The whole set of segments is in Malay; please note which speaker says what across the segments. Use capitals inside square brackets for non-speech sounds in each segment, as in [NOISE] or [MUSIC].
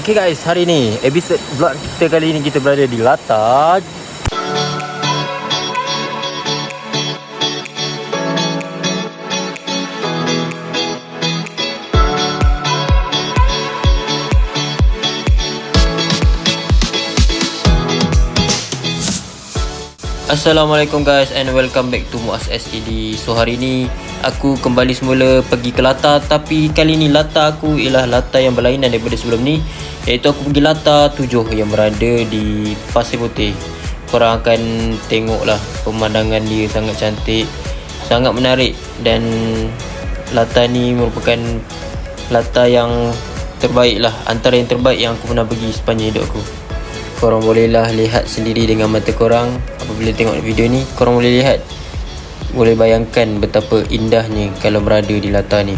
Speaker 1: Okay guys, hari ni episod vlog kita kali ni kita berada di Lata. Assalamualaikum guys and welcome back to Muaz SED So hari ni aku kembali semula pergi ke Lata Tapi kali ni Lata aku ialah Lata yang berlainan daripada sebelum ni. Iaitu aku pergi Lata 7 yang berada di Pasir Putih. Korang akan tengok lah pemandangan dia sangat cantik Sangat menarik. Dan Lata ni merupakan Lata yang terbaik lah Antara yang terbaik yang aku pernah pergi sepanjang hidup aku Korang bolehlah lihat sendiri dengan mata korang. Apabila tengok video ni Korang boleh lihat. Boleh bayangkan betapa indahnya Kalau berada di latar ni.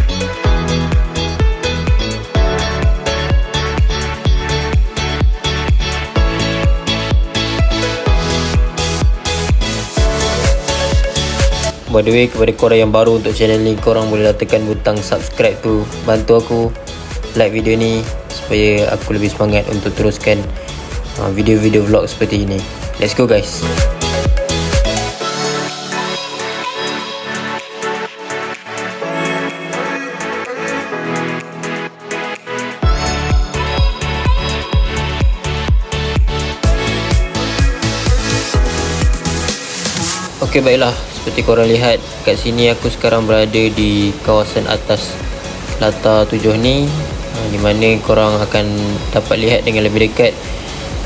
Speaker 1: By the way kepada korang yang baru untuk channel ni Korang boleh tekan butang subscribe tu. Bantu aku like video ni Supaya aku lebih semangat untuk teruskan video-video vlog seperti ini. Let's go guys. Okey baiklah. Seperti korang lihat kat sini aku sekarang berada di kawasan atas Lata 7 ni uh, di mana korang akan dapat lihat dengan lebih dekat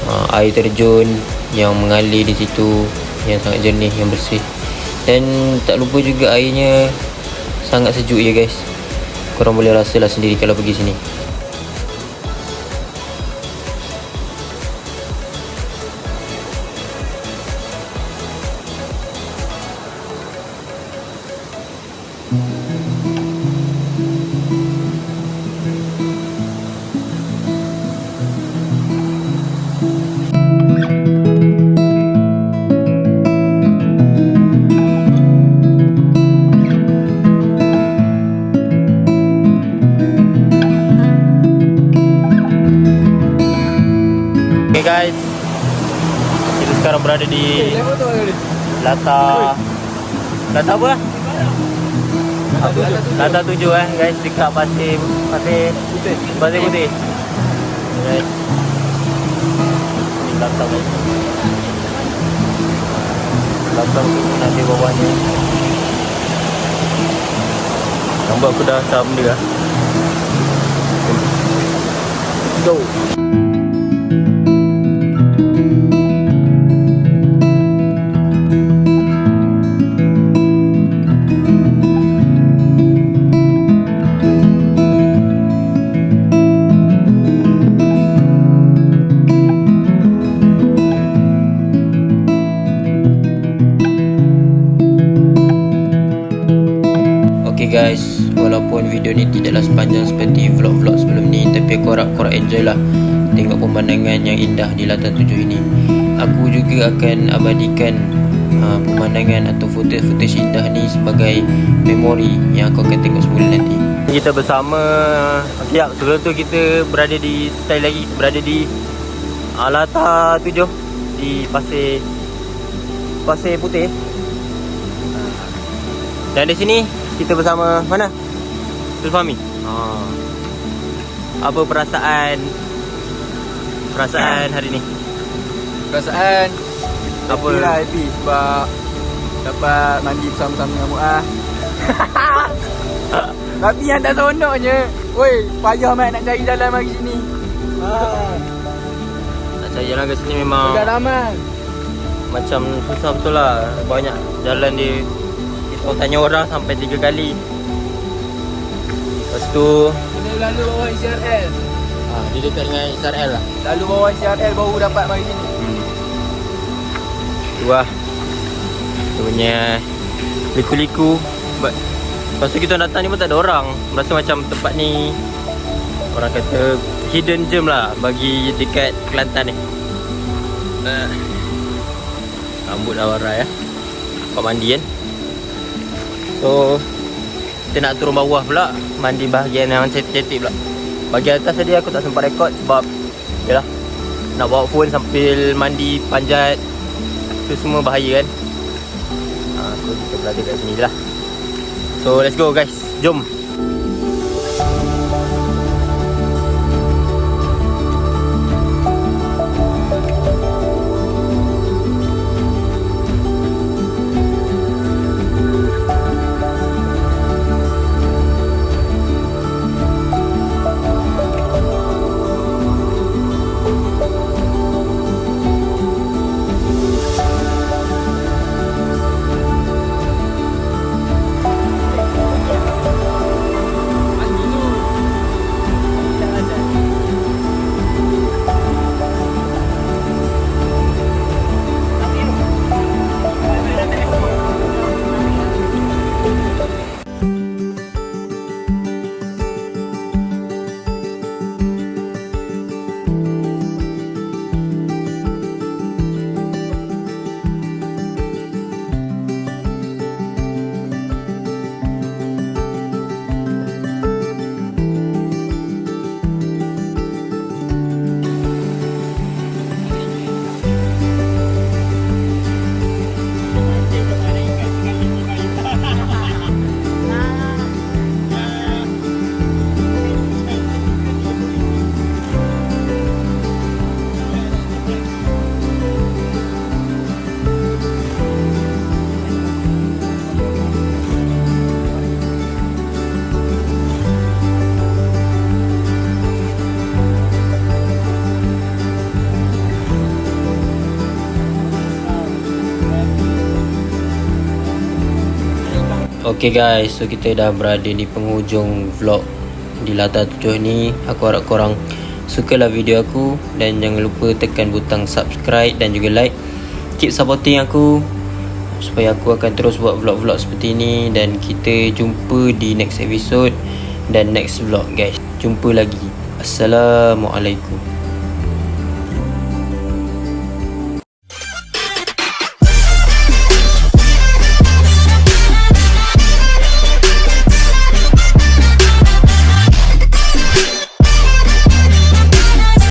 Speaker 1: uh, air terjun yang mengalir di situ yang sangat jernih yang bersih. Dan tak lupa juga airnya sangat sejuk ya guys. Korang boleh rasalah sendiri kalau pergi sini berada di Lata Lata apa? Lah? Lata tujuh eh guys Dekat pasir Pasir Pasir putih. Guys. Lata guys. Lata nanti bawahnya. Nampak aku dah sam dia Go video ni tidaklah sepanjang seperti vlog-vlog sebelum ni. Tapi aku harap korang enjoy lah Tengok pemandangan yang indah di Lata 7 ini. Aku juga akan abadikan uh, pemandangan atau footage-footage indah ni sebagai memori yang kau akan tengok semula nanti. Kita bersama Okay ya, sebelum tu kita berada di Sekali lagi berada di uh, Lata 7 Di Pasir Pasir Putih. Dan di sini kita bersama mana? Zulfami. Ha. Apa perasaan perasaan hari ni?
Speaker 2: Perasaan
Speaker 1: Apa?
Speaker 2: Happy lah happy Sebab Dapat mandi bersama-sama dengan Mu'ah [LAUGHS] Tapi yang tak seronoknya Woi Payah mat nak cari jalan mari sini ha,
Speaker 1: Nak cari jalan ke sini memang
Speaker 2: Pengalaman
Speaker 1: macam susah betul lah. Banyak jalan dia kita orang tanya orang sampai tiga kali. Lepas tu
Speaker 2: Kena lalu bawah ICRL
Speaker 1: ha, dia dekat dengan SRL lah.
Speaker 2: Lalu bawah ICRL baru dapat mari sini
Speaker 1: Hmm. Tu lah. Dia punya Liku-liku. But Lepas tu kita datang ni pun tak ada orang. Rasa macam tempat ni Orang kata Hidden gem lah Bagi dekat Kelantan ni. Uh, Rambut dah warai ya Tempat mandi kan. So Kita nak turun bawah pula Mandi bahagian yang cantik-cantik pula. Bahagian atas tadi aku tak sempat rekod Sebab
Speaker 3: Yalah Nak bawa phone sambil mandi panjat Tu semua bahaya kan. Ha, So kita berada kat sini lah. So let's go guys Jom
Speaker 1: Okay guys, so kita dah berada di penghujung vlog di latar tujuh ni. Aku harap korang sukalah video aku. Dan jangan lupa tekan butang subscribe dan juga like. Keep supporting aku Supaya aku akan terus buat vlog-vlog seperti ni. Dan kita jumpa di next episode Dan next vlog guys. Jumpa lagi. Assalamualaikum